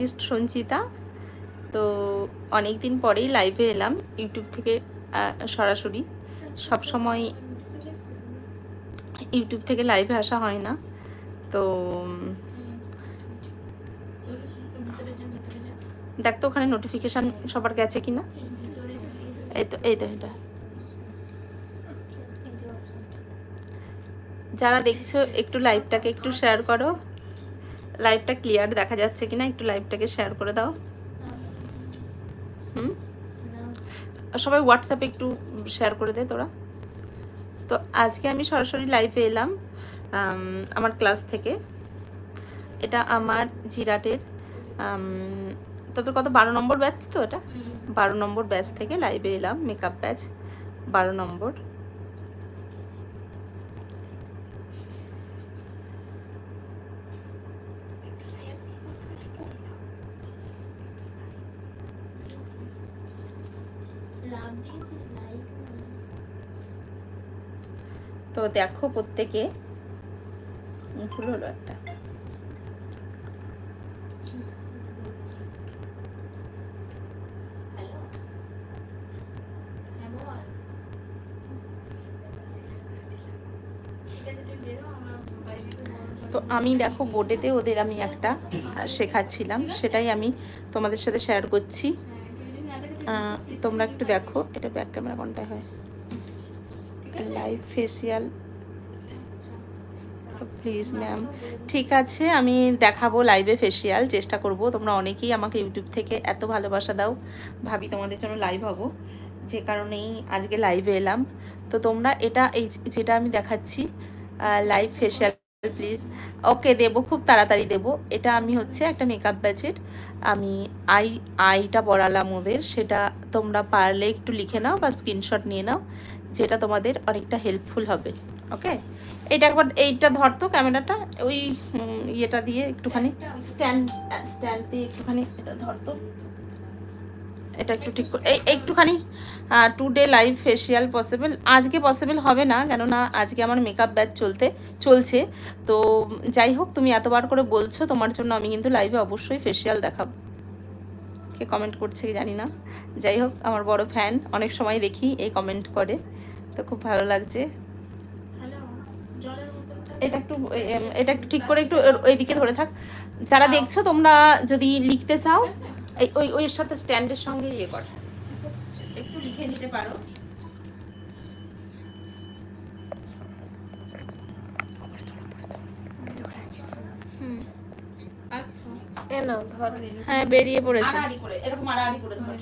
Artist Sanchita. তো অনেক দিন পরেই লাইভে এলাম ইউটিউব থেকে সরাসরি। সব সময় ইউটিউব থেকে লাইভে আসা হয় না। তো উম, দেখ তো ওখানে নোটিফিকেশান সবার গেছে কি না এই তো এই তো এটা। যারা দেখছ একটু লাইভটাকে একটু শেয়ার করো। লাইভটা ক্লিয়ার দেখা যাচ্ছে কিনা একটু লাইভটাকে শেয়ার করে দাও। হুম? সবাই হোয়াটসঅ্যাপে একটু শেয়ার করে দে তোরা। তো আজকে আমি সরাসরি লাইভে এলাম আমার ক্লাস থেকে। এটা আমার জিরাটের তোদের কত বারো নম্বর ব্যাচ তো এটা? বারো নম্বর ব্যাচ থেকে লাইভে এলাম মেকআপ ব্যাচ বারো নম্বর। তো দেখো প্রত্যেকে ভুল হলো একটা। তো আমি দেখো বোর্ডেতে ওদের আমি একটা শেখাচ্ছিলাম, সেটাই আমি তোমাদের সাথে শেয়ার করছি। তোমরা একটু দেখো, এটা ব্যাক ক্যামেরা কোনটায় হয়? লাইভ ফেসিয়াল প্লিজ ম্যাম ঠিক আছে, আমি দেখাবো লাইভে ফেসিয়াল চেষ্টা করব। তোমরা অনেকেই আমাকে ইউটিউব থেকে এত ভালোবাসা দাও। ভাবি, তোমাদের জন্য লাইভ হব। যে কারণেই আজকে লাইভে এলাম। তো তোমরা এটা, এই যেটা আমি দেখাচ্ছি লাইভ ফেসিয়াল প্লিজ ওকে দেবো, খুব তাড়াতাড়ি দেবো। এটা আমি হচ্ছে একটা মেকআপ ব্যাচের আমি আই আইটা পড়ালাম ওদের। সেটা তোমরা পারলে একটু লিখে নাও বা স্ক্রিনশট নিয়ে নাও। যেটা তোমাদের অনেকটা হেল্পফুল হবে ওকে এটা একবার এইটা ধরতো ক্যামেরাটা, ওই ইয়েটা দিয়ে একটুখানি স্ট্যান্ড স্ট্যান্ড দিয়ে একটুখানি এটা ধরতো এটা একটু ঠিক করে, এই একটুখানি today live facial possible আজকে পসিবল হবে না, কেননা আজকে আমার মেকআপ ব্যাচ চলতে, চলছে। তো যাই হোক, তুমি এতবার করে বলছো, তোমার জন্য আমি কিন্তু লাইভে অবশ্যই ফেসিয়াল দেখাবো। কে কমেন্ট করছে জানি না। যাই হোক, আমার বড় ফ্যান অনেক সময় দেখি এই কমেন্ট করে। তো খুব ভালো লাগছে। এটা একটু এটা একটু ঠিক করে একটু ওই ওইদিকে ধরে থাক। যারা দেখছ, তোমরা যদি লিখতে চাও ওই ওই সাথে স্ট্যান্ডের সঙ্গে ইয়ে কর। একটু লিখে নিতে পারো এ নাও ধর হ্যাঁ বেরিয়ে পড়েছে। এরকম আড়াআড়ি করে ধরো।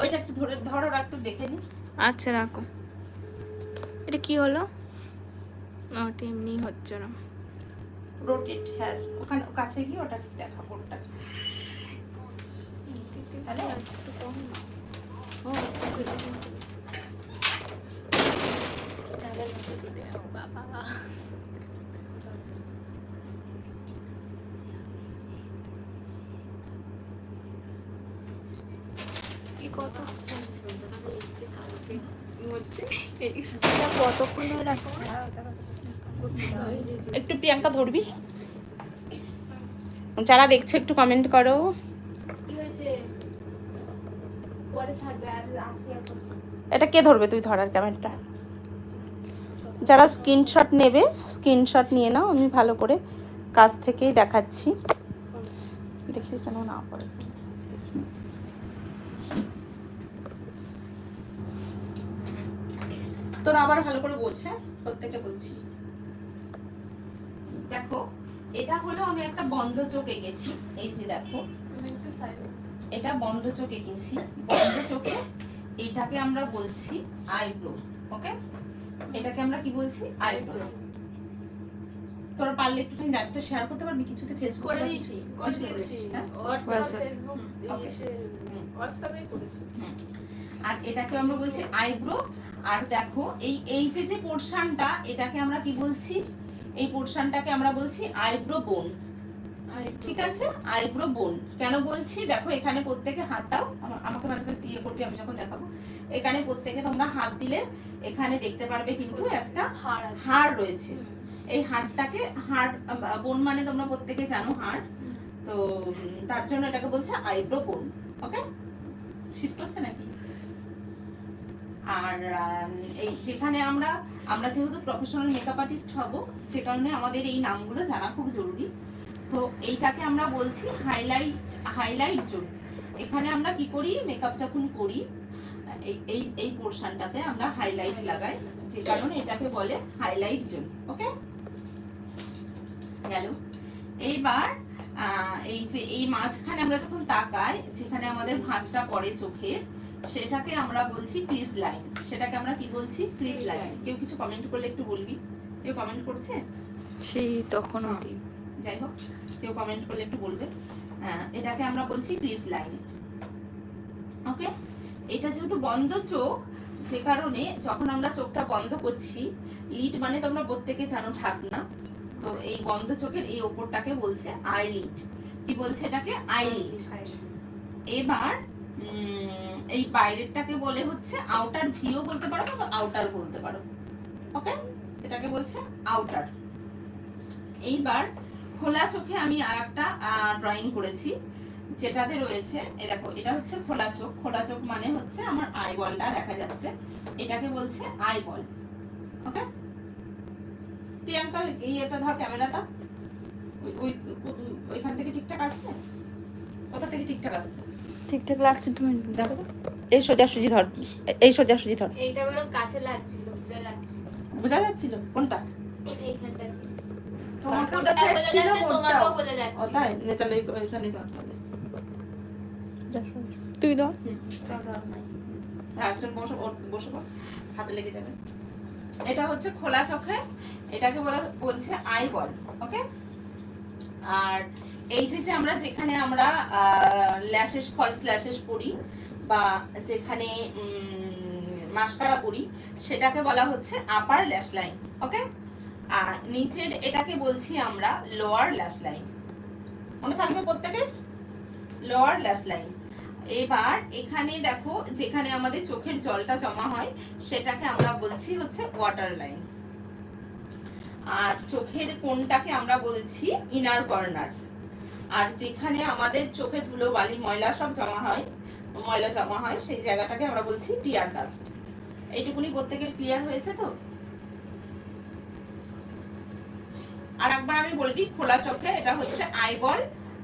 ওইটা একটু ধরে ধরো একটু দেখে নি। আচ্ছা রাখো। এটা কি হলো? ওটা এমনি হচ্ছে না। রোটেট হ্যাঁ ওখানে কাছে গিয়ে ওটা দেখা ও বাবা কি কত এটা কতক্ষণ ধরে রাখো একটু প্রিয়াঙ্কা ধরবি? যারা দেখছে, একটু কমেন্ট করো। এটা কে ধরবে তুই ধরার ক্যামেরাটা যারা স্ক্রিনশট নেবে স্ক্রিনশট নিয়ে নাও, আমি ভালো করে কাছ থেকেই দেখাচ্ছি। দেখিস যেন না পড়ে তোরা আবার ভালো করে বোঝ হ্যাঁ? প্রত্যেকটা বলছি। দেখো এটা হলো আমি একটা বন্ধ চোখ এঁকেছি। এই যে দেখো তুমি একটু এটা বন্ধ চোখ এঁকেছি। বন্ধ চোখে এটাকে আমরা বলছি আইব্রো ওকে এটাকে আমরা কি বলছি? আইব্রো তোরা পারলে একটুখানি ডাক্তার শেয়ার করতে পারবি কিছুতে ফেসবুক করে দিয়েছি. ফেসবুক করেছি আর এটাকে আমরা বলছি আইব্রো আর দেখো এই এই যে যে পোর্শনটা এটাকে আমরা কি বলছি? এই পোর্শনটাকে আমরা বলছি আইব্রো বোন। ঠিক আছে? আইব্রো বোন। কেন বলছি? দেখো এখানে প্রত্যেকে হাত দাও। আমা- আমাকে মাঝে মাঝে ইয়ে করবি আমি যখন দেখাবো। এখানে প্রত্যেকে তোমরা হাত দিলে এখানে দেখতে পারবে কিন্তু একটা হাড় হাড় রয়েছে। এই হাড়টাকে হাড় বোন মানে তোমরা প্রত্যেকে জানো হাড়। তো তার জন্য এটাকে বলছে আইব্রো বোন। ওকে? শীত করছে নাকি? আর এই যেখানে আমরা আমরা যেহেতু প্রফেশনাল মেকআপ আর্টিস্ট হব যে কারণে আমাদের এই নামগুলো জানা খুব জরুরি। তো এইটাকে আমরা বলছি হাইলাইট হাইলাইট জোন। এখানে আমরা কি করি? মেকআপ যখন করি, এই এই পোর্শনটাতে আমরা হাইলাইট লাগাই, যে কারণে এটাকে বলে হাইলাইট জোন ওকে গেল। এইবার এই যে, এই মাঝখানে আমরা যখন তাকাই, যেখানে আমাদের ভাঁজটা পড়ে চোখের সেটাকে আমরা বলছি ক্রিজ লাইন সেটাকে আমরা কি বলছি? ক্রিজ লাইন কেউ কিছু কমেন্ট করলে একটু বলবি? কেউ কমেন্ট করছে? সেই তখন হ্যাঁ। অবধি। যাই হোক কেউ কমেন্ট করলে একটু বলবে। হ্যাঁ, এটাকে আমরা বলছি ক্রিজ লাইন ওকে এটা যেহেতু বন্ধ চোখ যে কারণে যখন আমরা চোখটা বন্ধ করছি লিড মানে তোমরা প্রত্যেকে জানো ঢাকনা তো এই বন্ধ চোখের এই ওপরটাকে বলছে আইলিড কি বলছে এটাকে? আই আইলিড এবার উম, এই বাইরেরটাকে বলে হচ্ছে আউটার ভিও বলতে পারো বা আউটার বলতে পারো। ওকে এটাকে বলছে আউটার এইবার খোলা চোখে আমি আর একটা ড্রয়িং করেছি, যেটাতে রয়েছে এই দেখো, এটা হচ্ছে খোলা চোখ। খোলা চোখ মানে হচ্ছে আমার আই বলটা দেখা যাচ্ছে। এটাকে বলছে আই বল ওকে প্রিয়াঙ্কা, এই এটা ধর ক্যামেরাটা। ওই, ওইখান থেকে ঠিকঠাক আসছে? কোথা থেকে ঠিকঠাক আসছে? ঠিকঠাক লাগছে তুমি দেখো। এই সোজাসুজি ধর এই সোজাসুজি ধর। এইটা বড় কাছে লাগছিল বোঝা যাচ্ছিল বোঝা যাচ্ছিল? কোনটা? এইখানটা তোমাকে ওটা ওটা বোঝা ছিল যাচ্ছে, কোনটা? তোমাকেও ও তাই? নে তাহলে ওইখানে ধর তুই ধর। হ্যাঁ, একজন বসে বসে পড়। হাতে লেগে যাবে। এটা হচ্ছে খোলা চোখে এটাকে বলা বলছে আই বল ওকে? আর এই যে যে আমরা যেখানে আমরা ল্যাশেস, ফলস ল্যাশেস পরি বা যেখানে মাস্কারা পরি, সেটাকে বলা হচ্ছে আপার ল্যাশ লাইন ওকে আর নিচের এটাকে বলছি আমরা লোয়ার ল্যাশ লাইন মনে থাকবে প্রত্যেকের? লোয়ার ল্যাশ লাইন এবার এখানে দেখো, যেখানে আমাদের চোখের জলটা জমা হয়, সেটাকে আমরা বলছি হচ্ছে ওয়াটার লাইন আর চোখের কোনটাকে আমরা বলছি ইনার কর্নার আর যেখানে আমাদের চোখে ধুলো বালি ময়লা সব জমা হয় ময়লা জমা হয় সেই জায়গাটাকে আমরা বলছি টিয়ার ডাস্ট এইটুকুনি প্রত্যেকের ক্লিয়ার হয়েছে তো? আর একবার আমি বলে দিই খোলা চোখে এটা হচ্ছে আইবল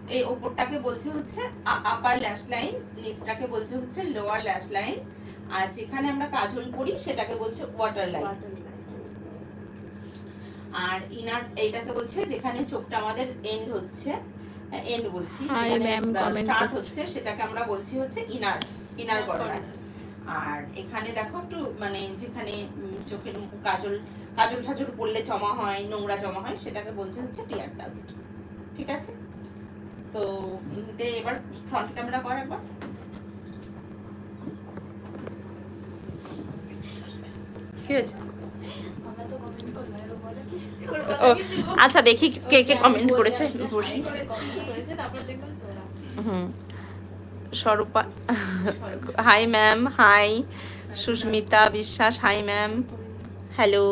এই ওপরটাকে বলছে হচ্ছে আপার ল্যাশ লাইন নিচটাকে বলছে হচ্ছে লোয়ার ল্যাশ লাইন আর যেখানে আমরা কাজল পরি সেটাকে বলছে ওয়াটার লাইন আর ইনার এইটাকে বলছে যেখানে চোখটা আমাদের এন্ড হচ্ছে এন্ড বলছি। Hi, স্টার্ট হচ্ছে সেটাকে আমরা বলছি হচ্ছে ইনার ইনার কর্নার আর এখানে দেখো একটু মানে যেখানে চোখের কাজল কাজল ঠাজল পড়লে জমা হয় নোংরা জমা হয় সেটাকে বলছে হচ্ছে টিয়ার ডাস্ট ঠিক আছে? তো দে এবার ফ্রন্ট ক্যামেরা কর একবার। কি হয়েছে আমরা তো কমেন্ট করব এর উপরে ও, আচ্ছা দেখি কে কে কমেন্ট করেছে। হুম। Swarupa hi ma'am hi Susmita Biswas hi ma'am hello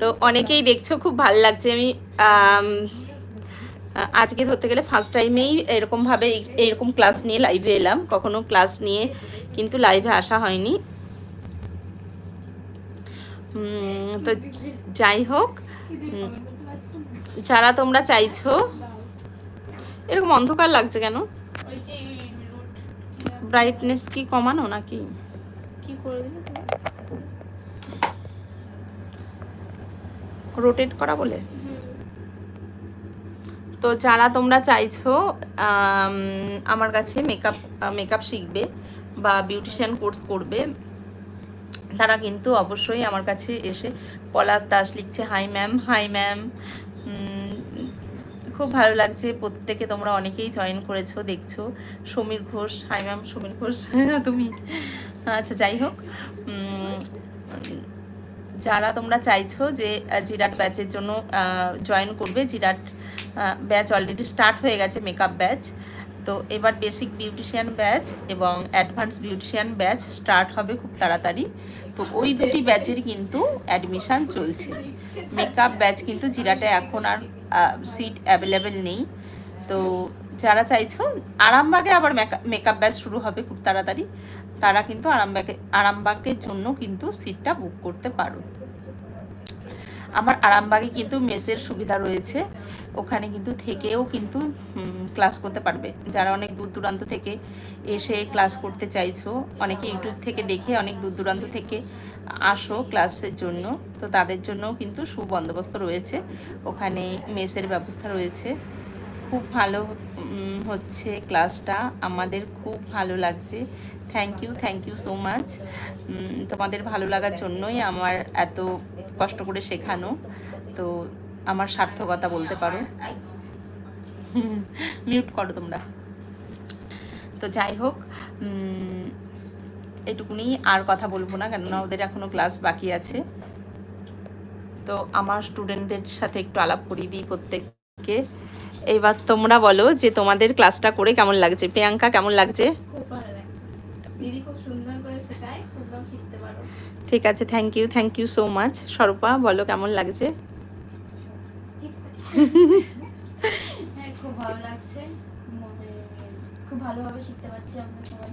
তো অনেকেই দেখছ খুব ভালো লাগছে। আমি আজকে ধরতে গেলে ফার্স্ট টাইমেই এরকমভাবে এরকম ক্লাস নিয়ে লাইভে এলাম। কখনো ক্লাস নিয়ে কিন্তু লাইভে আসা হয়নি। তো যাই হোক যারা তোমরা চাইছো এরকম অন্ধকার লাগছে কেন? ব্রাইটনেস কি কমানো নাকি? কি করে রোটেট করা বলে? তো যারা তোমরা চাইছো আমার কাছে মেকআপ মেকআপ শিখবে বা বিউটিশিয়ান কোর্স করবে তারা কিন্তু অবশ্যই আমার কাছে এসে পলাশ দাস লিখছে, হাই ম্যাম হাই ম্যাম। খুব ভালো লাগছে, প্রত্যেকে তোমরা অনেকেই জয়েন করেছ, দেখছ। Samir Ghosh, hi ma'am, Samir Ghosh. তুমি। আচ্ছা যাই হোক। যারা তোমরা চাইছো যে জিরাট ব্যাচের জন্য জয়েন করবে, জিরাট ব্যাচ অলরেডি স্টার্ট হয়ে গেছে মেকআপ ব্যাচ। তো এবার বেসিক বিউটিশিয়ান ব্যাচ এবং অ্যাডভান্স বিউটিশিয়ান ব্যাচ স্টার্ট হবে খুব তাড়াতাড়ি। তো ওই দুটি ব্যাচের কিন্তু অ্যাডমিশান চলছে। মেকআপ ব্যাচ কিন্তু জিরাটে এখন আর সিট অ্যাভেলেবেল নেই। তো যারা চাইছো, আরামবাগে আবার মেকআপ ব্যাচ শুরু হবে খুব তাড়াতাড়ি। তারা কিন্তু আরামবাগে, আরামবাগের জন্য কিন্তু সিটটা বুক করতে পারো। আমার আরামবাগে কিন্তু মেসের সুবিধা রয়েছে। ওখানে কিন্তু থেকেও কিন্তু ক্লাস করতে পারবে। যারা অনেক দূর দূরান্ত থেকে এসে ক্লাস করতে চাইছো, অনেকে ইউটিউব থেকে দেখে অনেক দূর দূরান্ত থেকে আসো ক্লাসের জন্য। তো তাদের জন্যও কিন্তু সুবন্দোবস্ত রয়েছে। ওখানে মেসের ব্যবস্থা রয়েছে। খুব ভালো হচ্ছে ক্লাসটা আমাদের খুব ভালো লাগছে। Thank you thank you so much তোমাদের ভালো লাগার জন্যই আমার এত কষ্ট করে শেখানো। তো আমার সার্থকতা বলতে পারো। মিউট করো তোমরা। তো যাই হোক এটুকুনি আর কথা বলব না, কেননা ওদের এখনও ক্লাস বাকি আছে। তো আমার স্টুডেন্টদের সাথে একটু আলাপ করিয়ে দিই প্রত্যেককে। এইবার তোমরা বলো যে তোমাদের ক্লাসটা করে কেমন লাগছে? প্রিয়াঙ্কা, কেমন লাগছে দিদি খুব সুন্দর করে শেখায় তোমরাও শিখতে পারো ঠিক আছে thank you thank you so much Swarupa বলো কেমন লাগছে? হ্যাঁ খুব ভালো লাগছে। খুব ভালোভাবে শিখতে পারছি আমরা সবাই।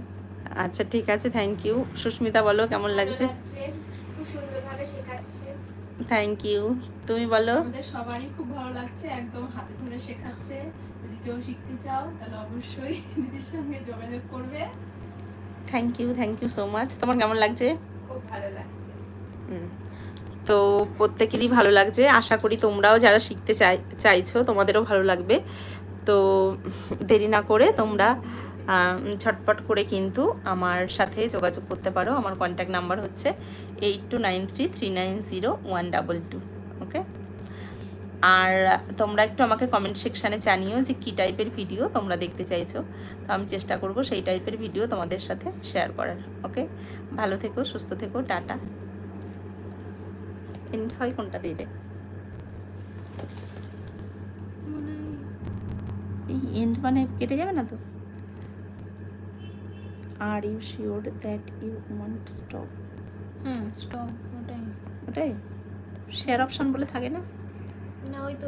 আচ্ছা ঠিক আছে থ্যাংক ইউ সুস্মিতা বলো কেমন লাগছে? খুব সুন্দরভাবে শেখাচ্ছে। থ্যাংক ইউ তুমি বলো? আমাদের সবারই খুব ভালো লাগছে একদম হাতে ধরে শেখাচ্ছে। যদি কেউ শিখতে চাও তাহলে অবশ্যই দিদির সঙ্গে যোগাযোগ করবে। Thank you thank you so much তোমার কেমন লাগছে? তো প্রত্যেকেরই ভালো লাগছে। আশা করি তোমরাও যারা শিখতে চাই, চাইছো, তোমাদেরও ভালো লাগবে। তো দেরি না করে তোমরা ছটপট করে কিন্তু আমার সাথে যোগাযোগ করতে পারো। আমার কন্ট্যাক্ট নাম্বার হচ্ছে eight two nine three three nine zero one double two okay আর তোমরা একটু আমাকে কমেন্ট সেকশানে জানিও যে কী টাইপের ভিডিও তোমরা দেখতে চাইছো। তো আমি চেষ্টা করব সেই টাইপের ভিডিও তোমাদের সাথে শেয়ার করার ওকে ভালো থেকো সুস্থ থেকো টাটা। এন্ড হয় কোনটা দিলে এই এন্ড মানে কেটে যাবে না তো? Are you sure that you want stop hmm stop ওটাই। ওটাই? শেয়ার অপশন বলে থাকে না? না ওই তো